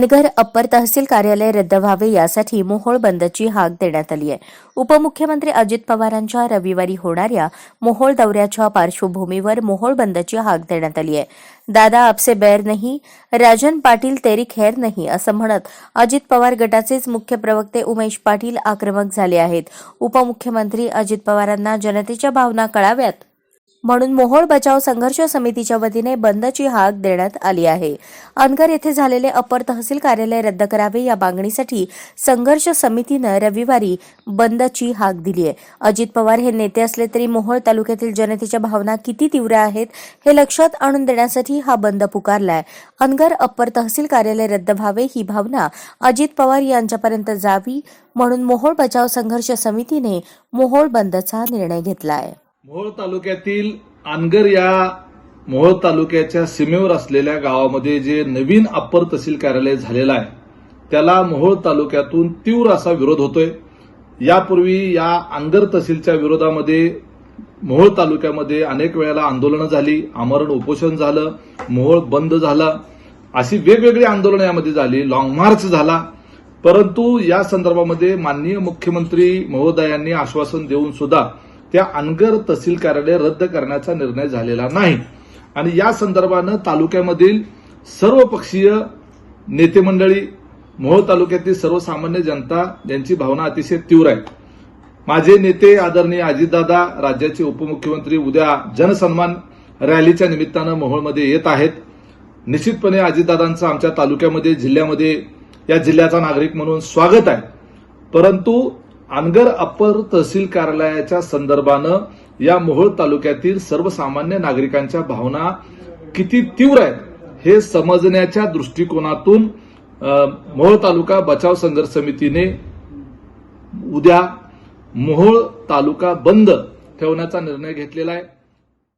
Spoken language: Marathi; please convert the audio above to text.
नगर अप्पर तहसील कार्यालय रद्द व्हावे यासाठी मोहोळ बंदची हाक देण्यात आली आहे. उपमुख्यमंत्री अजित पवारांच्या रविवारी होणाऱ्या मोहोळ दौऱ्याच्या पार्श्वभूमीवर मोहोळ बंदची हाक देण्यात आली आहे. दादा आपसे बैर नाही राजन पाटील तेरी खैर नाही असं म्हणत अजित पवार गटाचेच मुख्य प्रवक्ते उमेश पाटील आक्रमक झाले आहेत. उपमुख्यमंत्री अजित पवारांना जनतेच्या भावना कळाव्यात. म्हणून मोहोळ बचाव संघर्ष समितीच्या वतीने बंदची हाक देण्यात आली आहे. अनगर येथे झालेले अपर तहसील कार्यालय रद्द करावे या मागणीसाठी संघर्ष समितीनं रविवारी बंदची हाक दिली आहे. अजित पवार हे नेते असले तरी मोहोळ तालुक्यातील जनतेच्या भावना किती तीव्र आहेत हे लक्षात आणून देण्यासाठी हा बंद पुकारलाय. अनगर अप्पर तहसील कार्यालय रद्द व्हावे ही भावना अजित पवार यांच्यापर्यंत जावी म्हणून मोहोळ बचाव संघर्ष समितीने मोहोळ बंदचा निर्णय घेतला आहे मोहोळ तालुक्यातील आनगर या मोहोळ तालुक्याच्या सीमेवर असलेल्या गावामध्ये जे नवीन अप्पर तहसील कार्यालय झालेलं आहे त्याला मोहोळ तालुक्यातून तीव्र असा विरोध होतोय. यापूर्वी या आंगर तहसीलच्या विरोधामध्ये मोहोळ तालुक्यामध्ये अनेक वेळेला आंदोलनं झाली आमरण उपोषण झालं मोहोळ बंद झालं अशी वेगवेगळी आंदोलनं यामध्ये झाली लाँग मार्च झाला. परंतु या संदर्भामध्ये माननीय मुख्यमंत्री महोदयांनी आश्वासन देऊन सुद्धा त्या अनगर तहसील कार्यालय रद्द करण्याचा निर्णय झालेला नाही. आणि या संदर्भानं तालुक्यामधील सर्व पक्षीय नेते मंडळी मोहोळ तालुक्यातील सर्वसामान्य जनता यांची भावना अतिशय तीव्र आहे. माझे नेते आदरणीय अजितदादा राज्याचे उपमुख्यमंत्री उद्या जनसन्मान रॅलीच्या निमित्तानं मोहोळमध्ये येत आहेत. निश्चितपणे अजितदादांचं आमच्या तालुक्यामध्ये जिल्ह्यामध्ये या जिल्ह्याचा नागरिक म्हणून स्वागत आहे. परंतु अनगर अप्पर तहसील कार्यालयाच्या संदर्भानं या मोहोळ तालुक्यातील सर्वसामान्य नागरिकांच्या भावना किती तीव्र आहेत हे समजण्याच्या दृष्टिकोनातून मोहोळ तालुका बचाव संघर्ष समितीने उद्या मोहोळ तालुका बंद ठेवण्याचा निर्णय घेतलेला आहे.